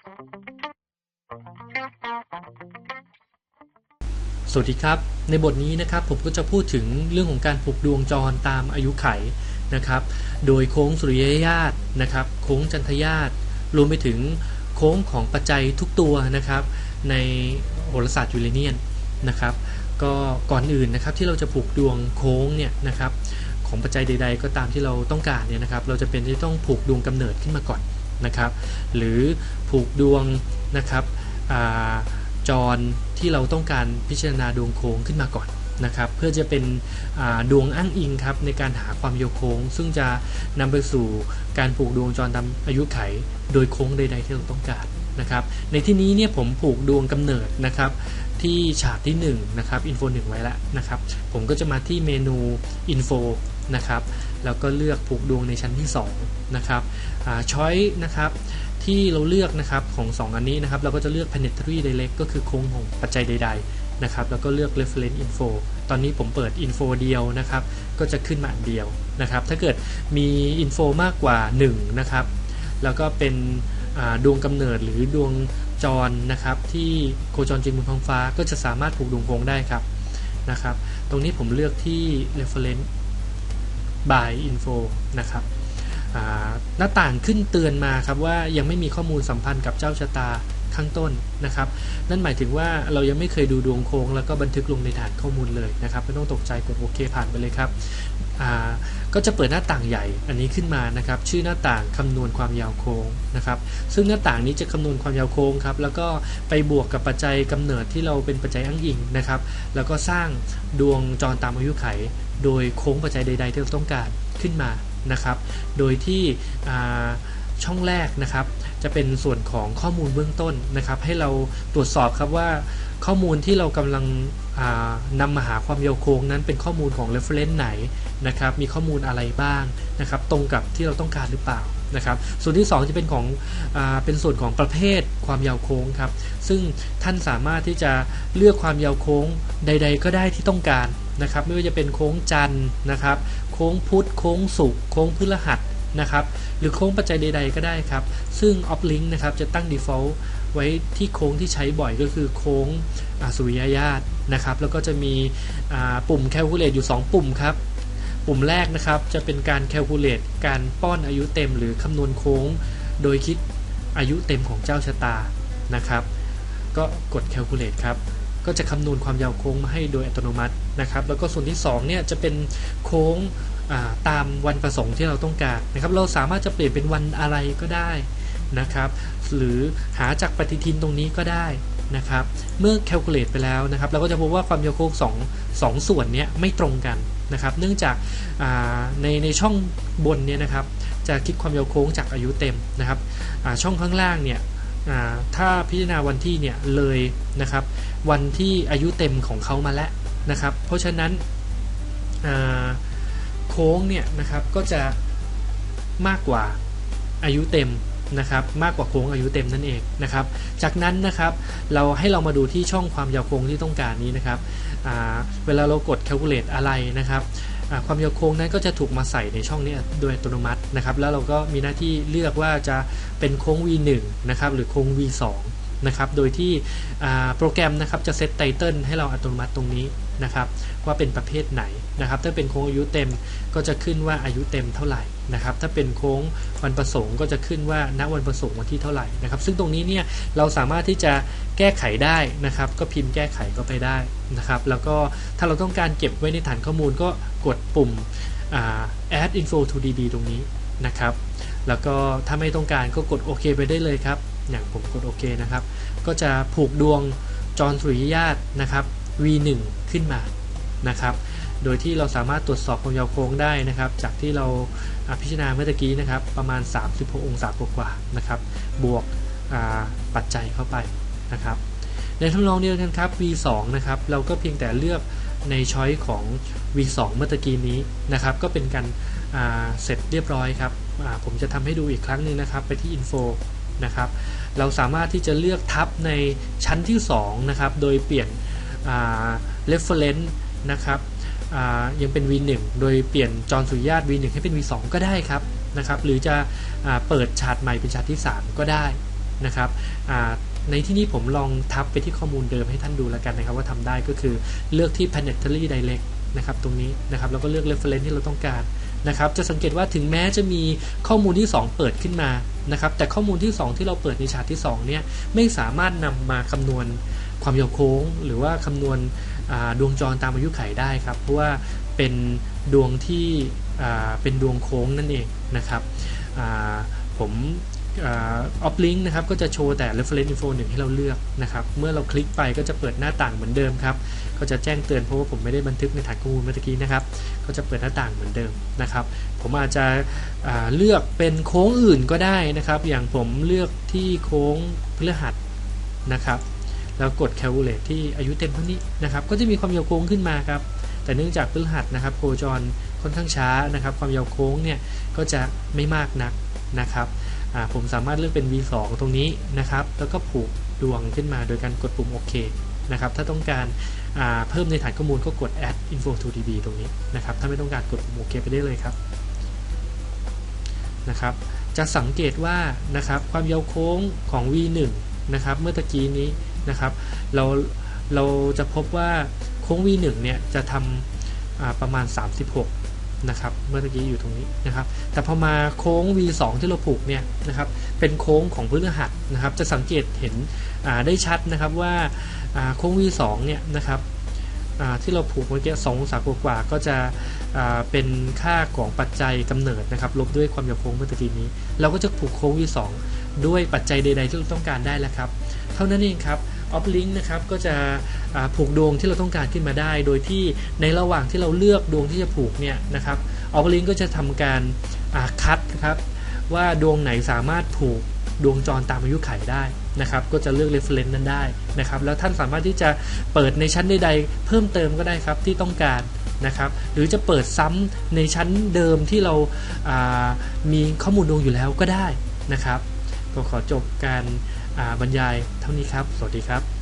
สวัสดีครับ ในบทนี้นะครับผมก็จะพูดถึงเรื่องของการผูกดวงจรตามอายุไขนะครับ โดยโค้งสุริยญาตนะครับ โค้งจันทญาตรวมไปถึงโค้งของปัจจัยทุกตัวนะครับ ในโหราศาสตร์ยูเรเนียนนะครับ ก็ก่อนอื่นนะครับที่เราจะผูกดวงโค้งเนี่ยนะครับ ของปัจจัยใด ๆ ก็ตามที่เราต้องการเนี่ยนะครับ เราจะเป็นที่ต้องผูกดวงกำเนิดขึ้นมาก่อน นะครับ หรือผูกดวงนะครับจรที่เราต้องการพิจารณาดวงโค้งขึ้นมาก่อนนะครับ เพื่อจะเป็นดวงอ้างอิงครับในการหาความโยโค้ง ซึ่งจะนำไปสู่การผูกดวงจรตามอายุไข โดยโค้งใดๆที่เราต้องการนะครับ ในที่นี้เนี่ยผมผูกดวงกำเนิดนะครับที่ฉากที่1นะครับอินโฟหไว้แล้วนะครับ ผมก็จะมาที่เมนูอินโฟ นะครับแล้วก็เลือกผูกดวงในชั้นที่2นะครับช้อยนะครับที่เราเลือกนะครับของ 2 อันนี้นะครับเราก็จะเลือก planetary direct ก็คือโค้งของปัจจัยใด ๆนะครับ แล้วก็เลือก reference info ตอนนี้ผมเปิด info เดียวนะครับ ก็จะขึ้นมาอันเดียวนะครับ ถ้าเกิดมี info มากกว่า 1 นะครับ แล้วก็เป็นดวงกำเนิดหรือดวงจรนะครับ ที่โคจรจริงบนท้องฟ้าก็จะสามารถผูกดวงโค้งได้ครับนะครับ ตรงนี้ผมเลือกที่ reference by info นะครับหน้าต่างขึ้นเตือนมาครับว่ายังไม่มีข้อมูลสัมพันธ์กับเจ้าชะตาข้างต้นนะครับ นั่นหมายถึงว่าเรายังไม่เคยดูดวงโค้งแล้วก็บันทึกลงในฐานข้อมูลเลยนะครับไม่ต้องตกใจกดโอเคผ่านไปเลยครับก็จะเปิดหน้าต่างใหญ่อันนี้ขึ้นมานะครับ ชื่อหน้าต่างคำนวณความยาวโค้งนะครับ ซึ่งหน้าต่างนี้จะคำนวณความยาวโค้งครับ แล้วก็ไปบวกกับปัจจัยกำเนิดที่เราเป็นปัจจัยอ้างอิงนะครับ แล้วก็สร้างดวงจรตามอายุไข โดยโค้งปัจจัยใด ๆ ที่เราต้องการขึ้นมานะครับ โดยที่ช่องแรกนะครับ จะเป็นส่วนของข้อมูลเบื้องต้นนะครับ ให้เราตรวจสอบครับว่าข้อมูลที่เรากำลังนำมาหาความยาวโค้งนั้นเป็นข้อมูลของ reference ไหนนะครับ มีข้อมูลอะไรบ้างนะครับ ตรงกับที่เราต้องการหรือเปล่า นะครับ ส่วนที่ 2 จะเป็นของอเป็นส่วนของประเภทความยาวโค้งครับ ซึ่งท่านสามารถที่จะเลือกความยาวโค้งใด ๆ ก็ได้ที่ต้องการนะครับ ไม่ว่าจะเป็นโค้งจันทร์นะครับ โค้งพุธโค้งศุกร์โค้งพฤหัสนะครับ หรือโค้งปัจจัยใด ๆ ก็ได้ครับ ซึ่ง o f l i n k นะครับจะตั้ง default ไว้ที่โค้งที่ใช้บ่อยก็คือโค้งสุริยญาตนะครับ แล้วก็จะมีปุ่ม calculate อยู่ 2 ปุ่มครับ ปุ่มแรกนะครับจะเป็นการ calculate การป้อนอายุเต็มหรือคำนวณโค้ง โดยคิดอายุเต็มของเจ้าชะตานะครับ ก็กด calculate ครับก็จะคำนวณความยาวโค้งมาให้โดยอัตโนมัตินะครับ แล้วก็ส่วนที่2เนี่ยจะเป็นโค้งตามวันประสงค์ที่เราต้องการนะครับ เราสามารถจะเปลี่ยนเป็นวันอะไรก็ได้นะครับ หรือหาจากปฏิทินตรงนี้ก็ได้นะครับ เมื่อแคลคูลเลตไปแล้วนะครับ เราก็จะพบว่าความยาวโค้ง2 2ส่วนเนี้ไม่ตรงกัน นะครับ เนื่องจากในในช่องบนเนี่ยนะครับ จะคิดความยาวโค้งจากอายุเต็มนะครับช่องข้างล่างเนี่ยถ้าพิจารณาวันที่เนี่ยเลยนะครับ วันที่อายุเต็มของเขามาแล้วนะครับ เพราะฉะนั้นโค้งเนี่ยนะครับก็จะมากกว่าอายุเต็ม นะครับมากกว่าโค้งอายุเต็มนั่นเองนะครับ จากนั้นนะครับเราให้เรามาดูที่ช่องความยาวโค้งที่ต้องการนี้นะครับเวลาเรากด calculate อะไรนะครับความยาวโค้งนั้นก็จะถูกมาใส่ในช่องนี้โดยอัตโนมัตินะครับ แล้วเราก็มีหน้าที่เลือกว่าจะเป็นโค้ง v1 นะครับหรือโค้ง v2 นะครับ โดยที่โปรแกรมนะครับจะเซตไตเติลให้เราอัตโนมัติตรงนี้นะครับ ว่าเป็นประเภทไหนนะครับ ถ้าเป็นโค้งอายุเต็มก็จะขึ้นว่าอายุเต็มเท่าไหร่นะครับ ถ้าเป็นโค้งวันประสงค์ก็จะขึ้นว่าณวันประสงค์วันที่เท่าไหร่นะครับ ซึ่งตรงนี้เนี่ยเราสามารถที่จะแก้ไขได้นะครับ ก็พิมพ์แก้ไขก็ไปได้นะครับ แล้วก็ถ้าเราต้องการเก็บไว้ในฐานข้อมูลก็กดปุ่ม add info to db ตรงนี้นะครับ แล้วก็ถ้าไม่ต้องการก็กดโอเคไปได้เลยครับ อย่างผมกดโอเคนะครับ ก็จะผูกดวงจรสุริยญาตนะครับ v1 ขึ้นมานะครับ โดยที่เราสามารถตรวจสอบความยาวโค้งได้นะครับ จากที่เราพิจารณาเมื่อกี้นะครับ ประมาณ 36 องศากว่านะครับ บวกปัจจัยเข้าไปนะครับ ในทำนองเดียวกันครับ v2 นะครับ เราก็เพียงแต่เลือกในช้อยของ v2 เมื่อกี้นี้นะครับ ก็เป็นการเสร็จเรียบร้อยครับผมจะทำให้ดูอีกครั้งหนึ่งนะครับ ไปที่ info นะครับ เราสามารถที่จะเลือกทับในชั้นที่2นะครับ โดยเปลี่ยน reference นะครับยังเป็น v1 โดยเปลี่ยนจอสุริยาต v1 ให้เป็น v2 ก็ได้ครับนะครับ หรือจะเปิดชาร์ตใหม่เป็นชาร์ตที่ 3 ก็ได้นะครับในที่นี้ผมลองทับไปที่ข้อมูลเดิมให้ท่านดูแล้วกันนะครับ ว่าทำได้ก็คือเลือกที่ planetary direct นะครับตรงนี้นะครับแล้วก็เลือก reference ที่เราต้องการ นะครับ จะสังเกตว่าถึงแม้จะมีข้อมูลที่ 2 เปิดขึ้นมานะครับ แต่ข้อมูลที่ 2 ที่เราเปิดในฉากที่2เนี่ยไม่สามารถนำมาคำนวณความยาวโค้ง หรือว่าคำนวณดวงจรตามอายุไขได้ครับ เพราะว่าเป็นดวงที่เป็นดวงโค้งนั่นเองนะครับผม ออฟลิงก์นะครับก็จะโชว์แต่ reference info 1 ให้เราเลือกนะครับ เมื่อเราคลิกไปก็จะเปิดหน้าต่างเหมือนเดิมครับ ก็จะแจ้งเตือนเพราะว่าผมไม่ได้บันทึกในฐานข้อมูลเมื่อกี้นะครับ ก็จะเปิดหน้าต่างเหมือนเดิมนะครับ ผมอาจจะเลือกเป็นโค้งอื่นก็ได้นะครับ อย่างผมเลือกที่โค้งพฤหัสนะครับ แล้วกด calculate ที่อายุเต็มเท่านี้นะครับ ก็จะมีความยาวโค้งขึ้นมาครับ แต่เนื่องจากพฤหัสนะครับโคจรค่อนข้างช้านะครับ ความยาวโค้งเนี่ยก็จะไม่มากนัก นะครับผมสามารถเลือกเป็น V2 ตรงนี้นะครับ แล้วก็ผูกดวงขึ้นมาโดยการกดปุ่มโอเคนะครับ ถ้าต้องการเพิ่มในฐานข้อมูลก็กด add info to db ตรงนี้นะครับ ถ้าไม่ต้องการกดปุ่มโอเคไปได้เลยครับนะครับ จะสังเกตว่านะครับความยาวโค้งของ V1 นะครับ เมื่อตะกี้นี้นะครับ เราเราจะพบว่าโค้ง V1 เนี่ยจะทำประมาณ 36 นะครับเมื่อกี้อยู่ตรงนี้นะครับ แต่พอมาโค้ง V2 ที่เราผูกเนี่ยนะครับเป็นโค้งของพฤหัสนะครับ จะสังเกตเห็นได้ชัดนะครับว่าโค้ง V2 เนี่ยนะครับที่เราผูกเมื่อกี้สององศากว่าก็จะเป็นค่าของปัจจัยกำเนิดนะครับลบด้วยความยาวโค้งเมื่อกี้นี้ เราก็จะผูกโค้ง V2 ด้วยปัจจัยใดๆที่เราต้องการได้แล้วครับ เท่านั้นเองครับ ออฟลิงนะครับก็จะผูกดวงที่เราต้องการขึ้นมาได้ โดยที่ในระหว่างที่เราเลือกดวงที่จะผูกเนี่ยนะครับออฟลิงก็จะทำการคัดครับว่าดวงไหนสามารถผูกดวงจรตามอายุไขได้นะครับก็จะเลือก reference นั้นได้นะครับแล้วท่านสามารถที่จะเปิดในชั้นใดๆ เพิ่มเติมก็ได้ครับที่ต้องการนะครับหรือจะเปิดซ้ำในชั้นเดิมที่เราามีข้อมูลดวงอยู่แล้วก็ได้นะครับก็ขอจบการ บรรยายเท่านี้ครับ สวัสดีครับ